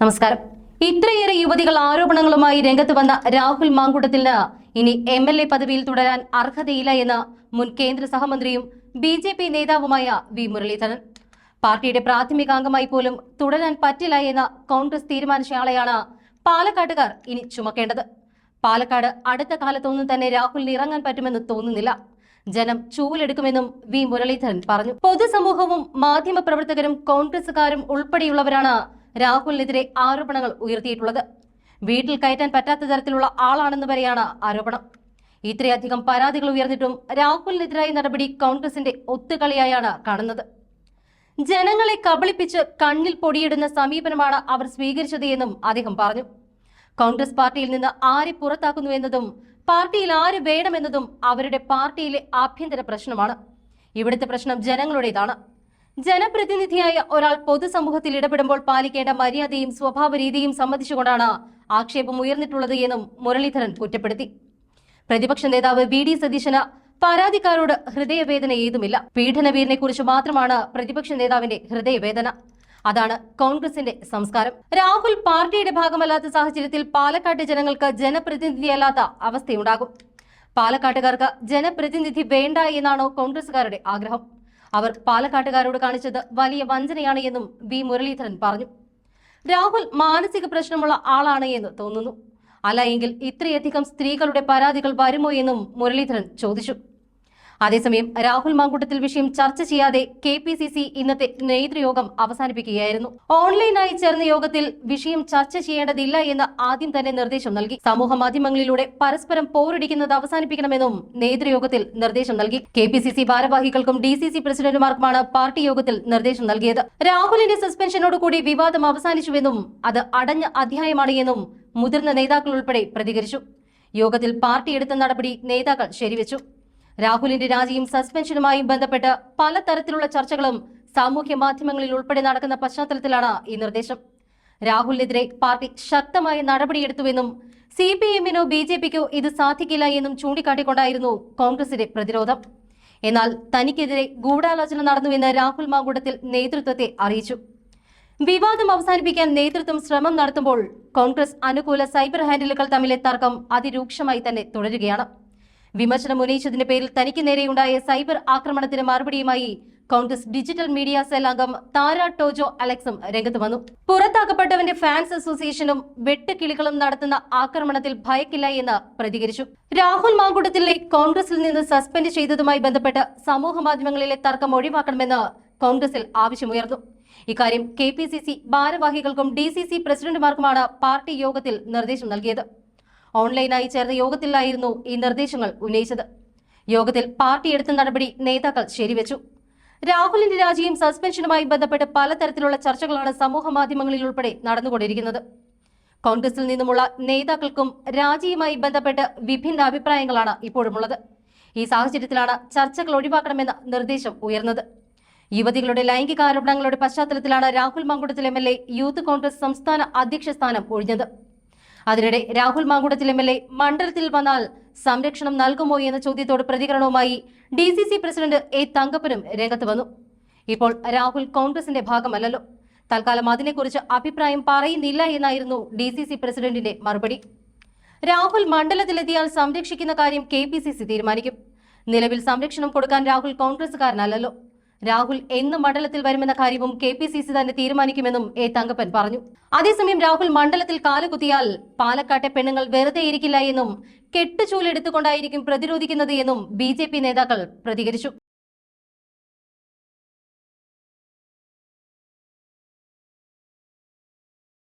നമസ്കാരം. ഇത്രയേറെ യുവതികൾ ആരോപണങ്ങളുമായി രംഗത്ത് വന്ന രാഹുൽ മാങ്കുടത്തിന് ഇനി എം എൽ എ പദവിയിൽ തുടരാൻ അർഹതയില്ല എന്ന് മുൻ കേന്ദ്ര സഹമന്ത്രിയും ബി ജെ പി നേതാവുമായ വി മുരളീധരൻ. പാർട്ടിയുടെ പ്രാഥമിക അംഗമായി പോലും തുടരാൻ പറ്റില്ല എന്ന കോൺഗ്രസ് തീരുമാനിച്ചയാളെയാണ് പാലക്കാട്ടുകാർ ഇനി ചുമക്കേണ്ടത്. പാലക്കാട് അടുത്ത കാലത്തൊന്നും തന്നെ രാഹുലിന് ഇറങ്ങാൻ പറ്റുമെന്ന് തോന്നുന്നില്ല. ജനം ചൂലെടുക്കുമെന്നും വി മുരളീധരൻ പറഞ്ഞു. പൊതുസമൂഹവും മാധ്യമപ്രവർത്തകരും കോൺഗ്രസുകാരും ഉൾപ്പെടെയുള്ളവരാണ് രാഹുലിനെതിരെ ആരോപണങ്ങൾ ഉയർത്തിയിട്ടുള്ളത്. വീട്ടിൽ കയറ്റാൻ പറ്റാത്ത തരത്തിലുള്ള ആളാണെന്ന് വരെയാണ് ആരോപണം. ഇത്രയധികം പരാതികൾ ഉയർന്നിട്ടും രാഹുലിനെതിരായ നടപടി കോൺഗ്രസിന്റെ ഒത്തുകളിയായാണ് കാണുന്നത്. ജനങ്ങളെ കബളിപ്പിച്ച് കണ്ണിൽ പൊടിയിടുന്ന സമീപനമാണ് അവർ സ്വീകരിച്ചത് എന്നും അദ്ദേഹം പറഞ്ഞു. കോൺഗ്രസ് പാർട്ടിയിൽ നിന്ന് ആരെ പുറത്താക്കുന്നു എന്നതും പാർട്ടിയിൽ ആര് വേണമെന്നതും അവരുടെ പാർട്ടിയിലെ ആഭ്യന്തര പ്രശ്നമാണ്. ഇവിടുത്തെ പ്രശ്നം ജനങ്ങളുടേതാണ്. ജനപ്രതിനിധിയായ ഒരാൾ പൊതുസമൂഹത്തിൽ ഇടപെടുമ്പോൾ പാലിക്കേണ്ട മര്യാദയും സ്വഭാവ രീതിയും സംബന്ധിച്ചുകൊണ്ടാണ് ആക്ഷേപം ഉയർന്നിട്ടുള്ളത് എന്നും മുരളീധരൻ കുറ്റപ്പെടുത്തി. പ്രതിപക്ഷ നേതാവ് വി ഡി സതീശന് പരാതിക്കാരോട് ഹൃദയവേദന ഏതുമില്ല. പീഡനവീരനെ കുറിച്ച് മാത്രമാണ് പ്രതിപക്ഷ നേതാവിന്റെ ഹൃദയവേദന. അതാണ് കോൺഗ്രസിന്റെ സംസ്കാരം. രാഹുൽ പാർട്ടിയുടെ ഭാഗമല്ലാത്ത സാഹചര്യത്തിൽ പാലക്കാട്ട് ജനങ്ങൾക്ക് ജനപ്രതിനിധിയല്ലാത്ത അവസ്ഥയുണ്ടാകും. പാലക്കാട്ടുകാർക്ക് ജനപ്രതിനിധി വേണ്ട എന്നാണോ കോൺഗ്രസുകാരുടെ ആഗ്രഹം? അവർ പാലക്കാട്ടുകാരോട് കാണിച്ചത് വലിയ വഞ്ചനയാണ് എന്നും വി മുരളീധരൻ പറഞ്ഞു. രാഹുൽ മാനസിക പ്രശ്നമുള്ള ആളാണ് എന്ന് തോന്നുന്നു. അല്ല എങ്കിൽ ഇത്രയധികം സ്ത്രീകളുടെ പരാതികൾ വരുമോ എന്നും മുരളീധരൻ ചോദിച്ചു. അതേസമയം രാഹുൽ മാങ്കൂട്ടത്തിൽ വിഷയം ചർച്ച ചെയ്യാതെ കെ പി സി സി ഇന്നത്തെ നേതൃയോഗം അവസാനിപ്പിക്കുകയായിരുന്നു. ഓൺലൈനായി ചേർന്ന യോഗത്തിൽ വിഷയം ചർച്ച ചെയ്യേണ്ടതില്ല എന്ന് ആദ്യം തന്നെ നിർദ്ദേശം നൽകി. സമൂഹ മാധ്യമങ്ങളിലൂടെ പരസ്പരം പോരടിക്കുന്നത് അവസാനിപ്പിക്കണമെന്നും നേതൃയോഗത്തിൽ നിർദ്ദേശം നൽകി. കെ പി സി സി ഭാരവാഹികൾക്കും ഡി സി സി പ്രസിഡന്റുമാർക്കുമാണ് പാർട്ടി യോഗത്തിൽ നിർദ്ദേശം നൽകിയത്. രാഹുലിന്റെ സസ്പെൻഷനോടുകൂടി വിവാദം അവസാനിച്ചുവെന്നും അത് അടഞ്ഞ അധ്യായമാണ് എന്നും മുതിർന്ന നേതാക്കൾ ഉൾപ്പെടെ പ്രതികരിച്ചു. യോഗത്തിൽ പാർട്ടി എടുത്ത നടപടി നേതാക്കൾ ശരിവെച്ചു. രാഹുലിന്റെ രാജിയും സസ്പെൻഷനുമായും ബന്ധപ്പെട്ട് പലതരത്തിലുള്ള ചർച്ചകളും സാമൂഹ്യ മാധ്യമങ്ങളിൽ ഉൾപ്പെടെ നടക്കുന്ന പശ്ചാത്തലത്തിലാണ് ഈ നിർദ്ദേശം. രാഹുലിനെതിരെ പാർട്ടി ശക്തമായ നടപടിയെടുത്തുവെന്നും സി പി എമ്മിനോ ബി ജെ പിക്കോ ഇത് സാധിക്കില്ല എന്നും ചൂണ്ടിക്കാട്ടിക്കൊണ്ടായിരുന്നു കോൺഗ്രസിന്റെ പ്രതിരോധം. എന്നാൽ തനിക്കെതിരെ ഗൂഢാലോചന നടന്നുവെന്ന് രാഹുൽ മാങ്കൂട്ടത്തിൽ നേതൃത്വത്തെ അറിയിച്ചു. വിവാദം അവസാനിപ്പിക്കാൻ നേതൃത്വം ശ്രമം നടത്തുമ്പോൾ കോൺഗ്രസ് അനുകൂല സൈബർ ഹാൻഡിലുകൾ തമ്മിലെ തർക്കം അതിരൂക്ഷമായി തന്നെ തുടരുകയാണ്. വിമർശനം ഉന്നയിച്ചതിന്റെ പേരിൽ തനിക്ക് നേരെയുണ്ടായ സൈബർ ആക്രമണത്തിന് മറുപടിയുമായി കോൺഗ്രസ് ഡിജിറ്റൽ മീഡിയ സെൽ അംഗം താര ടോജോ അലക്സും രംഗത്ത് വന്നു. പുറത്താക്കപ്പെട്ടവന്റെ ഫാൻസ് അസോസിയേഷനും വെട്ടുകിളികളും നടത്തുന്ന ആക്രമണത്തിൽ ഭയക്കില്ല എന്ന് പ്രതികരിച്ചു. രാഹുൽ മാങ്കുടത്തിലെ കോൺഗ്രസിൽ നിന്ന് സസ്പെൻഡ് ചെയ്തതുമായി ബന്ധപ്പെട്ട് സമൂഹ മാധ്യമങ്ങളിലെ തർക്കം ഒഴിവാക്കണമെന്ന് കോൺഗ്രസിൽ ആവശ്യമുയർന്നു. ഇക്കാര്യം കെ പി സി സി ഭാരവാഹികൾക്കും ഡി സി സി പ്രസിഡന്റുമാർക്കുമാണ് പാർട്ടി യോഗത്തിൽ നിർദ്ദേശം നൽകിയത്. ഓൺലൈനായി ചേർന്ന യോഗത്തിലായിരുന്നു ഈ നിർദ്ദേശങ്ങൾ ഉന്നയിച്ചത്. യോഗത്തിൽ പാർട്ടി എടുത്ത നടപടി നേതാക്കൾ ശരിവെച്ചു. രാഹുലിന്റെ രാജിയും സസ്പെൻഷനുമായി ബന്ധപ്പെട്ട് പലതരത്തിലുള്ള ചർച്ചകളാണ് സമൂഹ മാധ്യമങ്ങളിൽ ഉൾപ്പെടെ നടന്നുകൊണ്ടിരിക്കുന്നത്. കോൺഗ്രസിൽ നിന്നുമുള്ള നേതാക്കൾക്കും രാജിയുമായി ബന്ധപ്പെട്ട് വിഭിന്ന അഭിപ്രായങ്ങളാണ് ഇപ്പോഴുമുള്ളത്. ഈ സാഹചര്യത്തിലാണ് ചർച്ചകൾ ഒഴിവാക്കണമെന്ന നിർദ്ദേശം ഉയർന്നത്. യുവതികളുടെ ലൈംഗിക ആരോപണങ്ങളുടെ പശ്ചാത്തലത്തിലാണ് രാഹുൽ മങ്കുടത്തിൽ എ യൂത്ത് കോൺഗ്രസ് സംസ്ഥാന അധ്യക്ഷ സ്ഥാനം ഒഴിഞ്ഞത്. അതിനിടെ Rahul Mamkootathil M L A മണ്ഡലത്തിൽ വന്നാൽ സംരക്ഷണം നൽകുമോ എന്ന ചോദ്യത്തോട് പ്രതികരണവുമായി D C C president A തങ്കപ്പനും രംഗത്ത് വന്നു. ഇപ്പോൾ രാഹുൽ കോൺഗ്രസിന്റെ ഭാഗമല്ലല്ലോ. തൽക്കാലം അതിനെക്കുറിച്ച് അഭിപ്രായം പറയുന്നില്ല എന്നായിരുന്നു ഡി സി സി പ്രസിഡന്റിന്റെ മറുപടി. രാഹുൽ മണ്ഡലത്തിലെത്തിയാൽ സംരക്ഷിക്കുന്ന കാര്യം കെ തീരുമാനിക്കും. നിലവിൽ സംരക്ഷണം കൊടുക്കാൻ രാഹുൽ കോൺഗ്രസുകാരനല്ലല്ലോ രാഹുൽ എന്ന് മണ്ഡലത്തിൽ വരുമെന്ന കാര്യവും കെ പി സി സി തന്നെ തീരുമാനിക്കുമെന്നും എ തങ്കപ്പൻ പറഞ്ഞു. അതേസമയം രാഹുൽ മണ്ഡലത്തിൽ കാലുകുത്തിയാൽ പാലക്കാട്ടെ പെണ്ണുങ്ങൾ വെറുതെ ഇരിക്കില്ല എന്നും കെട്ടുചൂലെടുത്തുകൊണ്ടായിരിക്കും പ്രതിരോധിക്കുന്നത് എന്നും ബി നേതാക്കൾ പ്രതികരിച്ചു.